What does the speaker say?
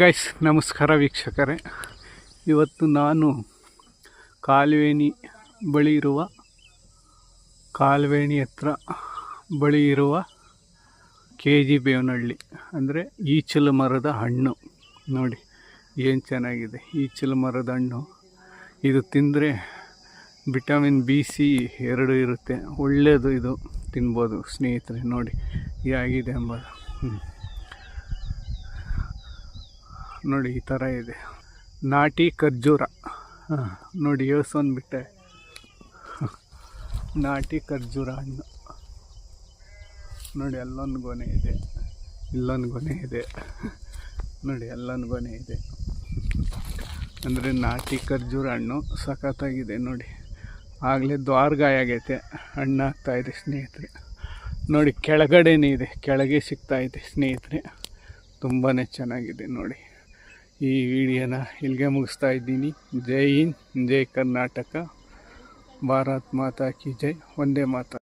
Guys ನಮಸ್ಕಾರ ವೀಕ್ಷಕರೇ. ಇವತ್ತು ನಾನು ಕಾಲುವೇಣಿ ಬಳಿ ಇರುವ, ಕಾಲುವೇಣಿ ಹತ್ರ ಬಳಿ ಇರುವ ಕೆ ಜಿ ಬೇವನಹಳ್ಳಿ, ಅಂದರೆ ಈಚಲು ಮರದ ಹಣ್ಣು. ನೋಡಿ, ಏನು ಚೆನ್ನಾಗಿದೆ, ಈಚಲು ಮರದ ಹಣ್ಣು. ಇದು ತಿಂದರೆ ವಿಟಮಿನ್ ಬಿ, ಸಿ ಎರಡು ಇರುತ್ತೆ. ಒಳ್ಳೆಯದು ಇದು ತಿನ್ಬೋದು ಸ್ನೇಹಿತರೆ. ನೋಡಿ, ಹೇಗಿದೆ ಎಂಬುದು ಹ್ಞೂ ನೋಡಿ ಈ ಥರ ಇದೆ. ನಾಟಿ ಖರ್ಜೂರ. ನೋಡಿ ಬಿಟ್ಟೆ ನಾಟಿ ಖರ್ಜೂರ ಹಣ್ಣು. ನೋಡಿ ಅಲ್ಲೊಂದು ಗೊನೆ ಇದೆ. ಇಲ್ಲೊಂದು ಗೊನೆ ಇದೆ. ನೋಡಿ ಅಲ್ಲೊಂದು ಗೊನೆ ಇದೆ. ಅಂದರೆ ನಾಟಿ ಖರ್ಜೂರ ಹಣ್ಣು ಸಖತ್ತಾಗಿದೆ ನೋಡಿ. ಆಗಲೇ ದ್ವಾರ್ಗಾಯ ಆಗೈತೆ. ಹಣ್ಣು ಆಗ್ತಾಯಿದೆ ಸ್ನೇಹಿತರೆ. ನೋಡಿ ಕೆಳಗಡೆನೇ ಇದೆ. ಕೆಳಗೆ ಸಿಗ್ತಾ ಇದೆ ಸ್ನೇಹಿತರೆ. ತುಂಬಾ ಚೆನ್ನಾಗಿದೆ ನೋಡಿ. ಈ ವಿಡಿಯೋನ ಇಲ್ಲಿಗೆ ಮುಗಿಸ್ತಾ ಇದ್ದೀನಿ. ಜೈ ಹಿಂದ್, ಜೈ ಕರ್ನಾಟಕ. ಭಾರತ್ ಮಾತಾ ಕಿ ಜೈ. ಒಂದೇ ಮಾತಾ.